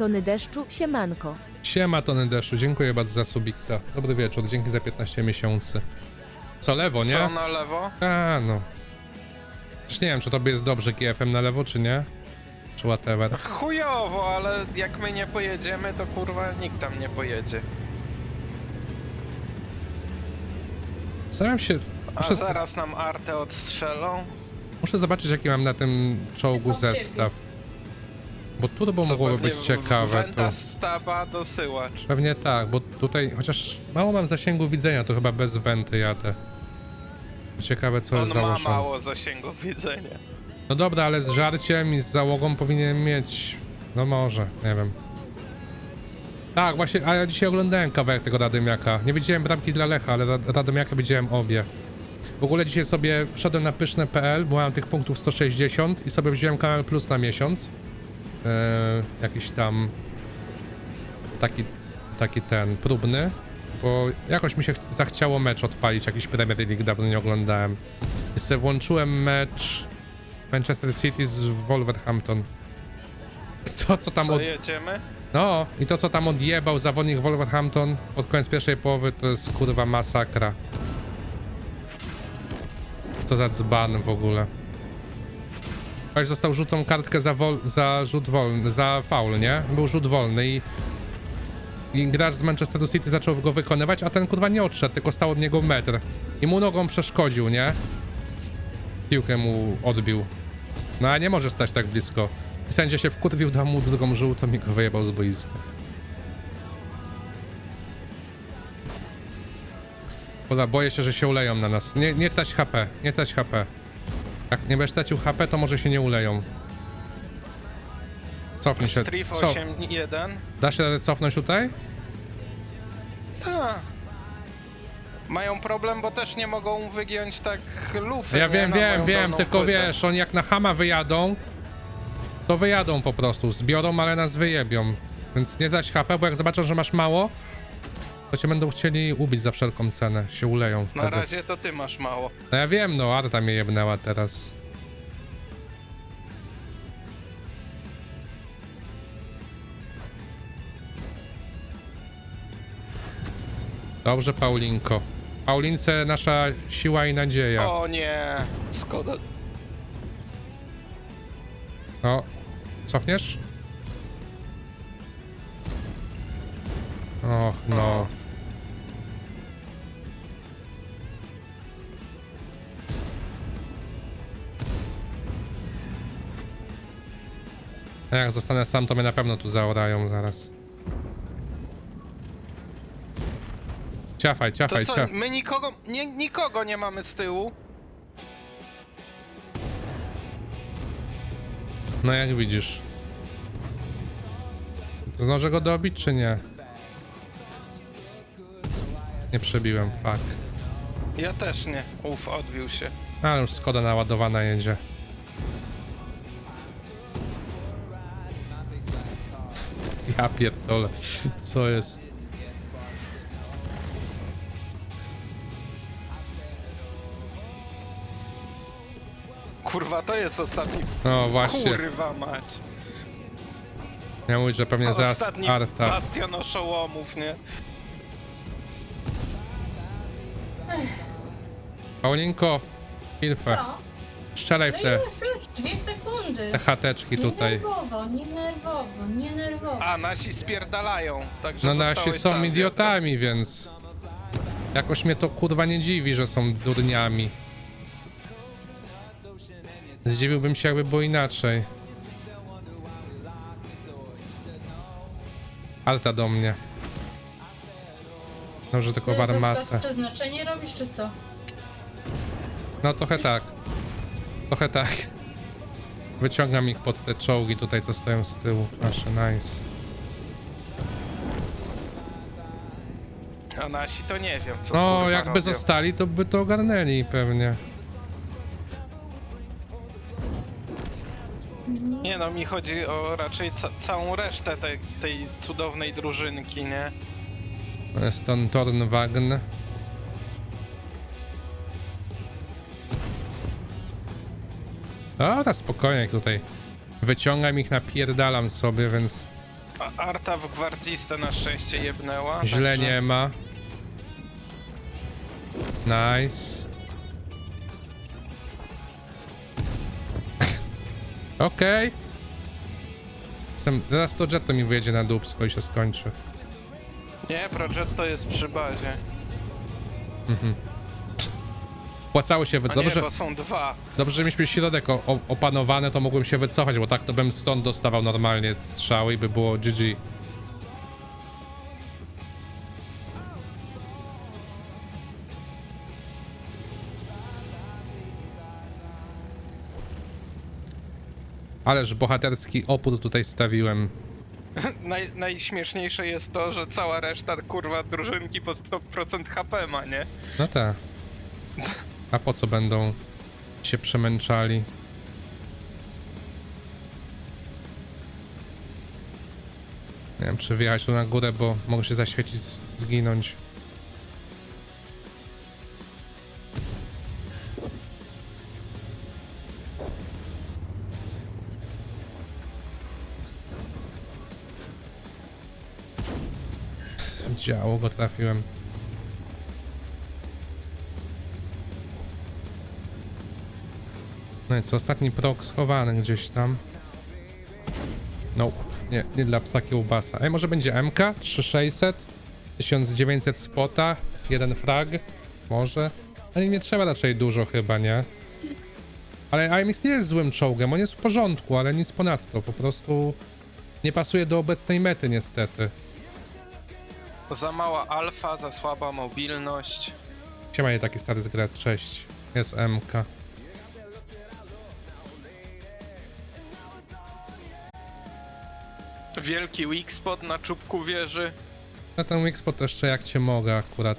Tony deszczu, siemanko. Siema Tony Deszu, dziękuję bardzo za subiksa. Dobry wieczór, dzięki za 15 miesięcy. Co lewo, nie? Co na lewo? A, no. Już nie wiem, czy tobie jest dobrze GFM na lewo, czy nie? Czy whatever. Chujowo, ale jak my nie pojedziemy, to kurwa nikt tam nie pojedzie. Staram się... A Muszę, zaraz nam artę odstrzelą. muszę zobaczyć, jaki mam na tym czołgu zestaw. Bo turbo Co mogłoby pewnie być ciekawe. Wenta staba dosyłacz. Pewnie tak, bo tutaj chociaż mało mam zasięgu widzenia, to chyba bez wenty jadę. Ciekawe, co jest On ma założone. mało zasięgu widzenia. No dobra, ale z żarciem i z załogą powinien mieć. No może, nie wiem. Tak, właśnie, a ja dzisiaj oglądałem kawałek tego Radomiaka. Nie widziałem bramki dla Lecha, ale Ra- widziałem obie. W ogóle dzisiaj sobie wszedłem na pyszne.pl, bo mam tych punktów 160 i sobie wziąłem kanał Plus na miesiąc. Eee, jakiś tam taki, taki ten próbny, bo jakoś mi się ch- zachciało mecz odpalić, jakiś Premier League dawno nie oglądałem. I sobie włączyłem mecz Manchester City z Wolverhampton. To co tam Co od... jedziemy? No i to co tam odjebał zawodnik Wolverhampton pod koniec pierwszej połowy to jest kurwa masakra. To za dzban w ogóle. Ktoś dostał żółtą kartkę za, wol... za rzut wolny, za faul, nie? Był rzut wolny i i gracz z Manchesteru City zaczął go wykonywać, a ten kurwa nie odszedł, tylko stał od niego metr. I mu nogą przeszkodził, nie? Piłkę mu odbił. No a nie może stać tak blisko. I sędzia się wkurwił, dał mu drugą żółtą i go wyjebał z boiska. Boję się, że się uleją na nas. Nie, nie trać HP, nie trać HP. Jak nie będziesz tracił HP, to może się nie uleją. Cofnij się. Strif Co? 8.1. Da się radę cofnąć tutaj? Ta. Mają problem, bo też nie mogą wygiąć tak lufy. Ja nie? wiem, Na wiem, moją wiem, dolną tylko płytę. wiesz, oni jak na Hama wyjadą, to wyjadą po prostu, zbiorą, ale nas wyjebią. Więc nie dać HP, bo jak zobaczą, że masz mało, to cię będą chcieli ubić za wszelką cenę, się uleją. Na wtedy. razie to ty masz mało. No ja wiem, no, Arta mnie jebnęła teraz. Dobrze, Paulinko. Paulince nasza siła i nadzieja. O nie, Skoda. No, cofniesz? Och, no. Jak zostanę sam, to mnie na pewno tu zaorają zaraz. Ciafaj, To ciafaj, co, ciafaj. my nikogo, nie, nikogo nie mamy z tyłu? No jak widzisz. Zdążę go dobić, czy nie? Nie przebiłem, fuck. Ja też nie. Uf, odbił się. Ale już Skoda naładowana jedzie. Ja pierdolę. Co jest? Kurwa, to jest ostatni. No właśnie. Kurwa mać. Ja mówię, że pewnie zaraz Ostatni Arta. bastion oszołomów, nie? Paulinko, Hilfe, Co? strzelaj No w te, już, już, dwie sekundy. Te chateczki Nie tutaj. nerwowo, nie nerwowo, nie nerwowo. A, nasi spierdalają, także No zostałeś nasi są sam, idiotami, więc... Jakoś mnie to kurwa nie dziwi, że są durniami. Zdziwiłbym się, jakby było inaczej. Alta do mnie. Dobrze, tylko w armatę. przeznaczenie robisz, czy co? No trochę tak. Trochę tak. Wyciągam ich pod te czołgi tutaj, co stoją z tyłu. Proszę, nice. A nasi to nie wiem, co No, kurwa jakby robią. zostali, to by to ogarnęli pewnie. Nie no, mi chodzi o raczej ca całą resztę tej, tej cudownej drużynki, nie? To jest ten. Dobra, spokojnie tutaj. Wyciągam ich, napierdalam sobie, więc A Arta w gwardzistę na szczęście jebnęła. Źle także- nie ma. Nice. Okej. Jestem, teraz Progetto mi wyjedzie na dupsko i się skończy. Nie, Progetto jest przy bazie. Płacało się. A dobrze, nie, bo są dwa. dobrze, że mieliśmy środek o, o, opanowany, to mogłem się wycofać, bo tak to bym stąd dostawał normalnie strzały i by było GG. Ależ bohaterski opór tutaj stawiłem. Naj, najśmieszniejsze jest to, że cała reszta kurwa drużynki po 100% HP ma, nie? No tak. A po co będą się przemęczali? Nie wiem, czy wjechać tu na górę, bo mogę się zaświecić, zginąć. Działo go trafiłem. No i co, ostatni prok schowany gdzieś tam. No, nie, nie dla psa kiełbasa. Ej, może będzie MK? 3600? 1900 spota? Jeden frag? Może? Ale nie trzeba raczej dużo chyba, nie? Ale IMX nie jest złym czołgiem, on jest w porządku, ale nic ponadto. Po prostu nie pasuje do obecnej mety niestety. Za mała alfa, za słaba mobilność. Siema, taki stary zgret, cześć. Jest MK. Wielki weak spot na czubku wieży. Na ten Wixpot jeszcze jak cię mogę akurat.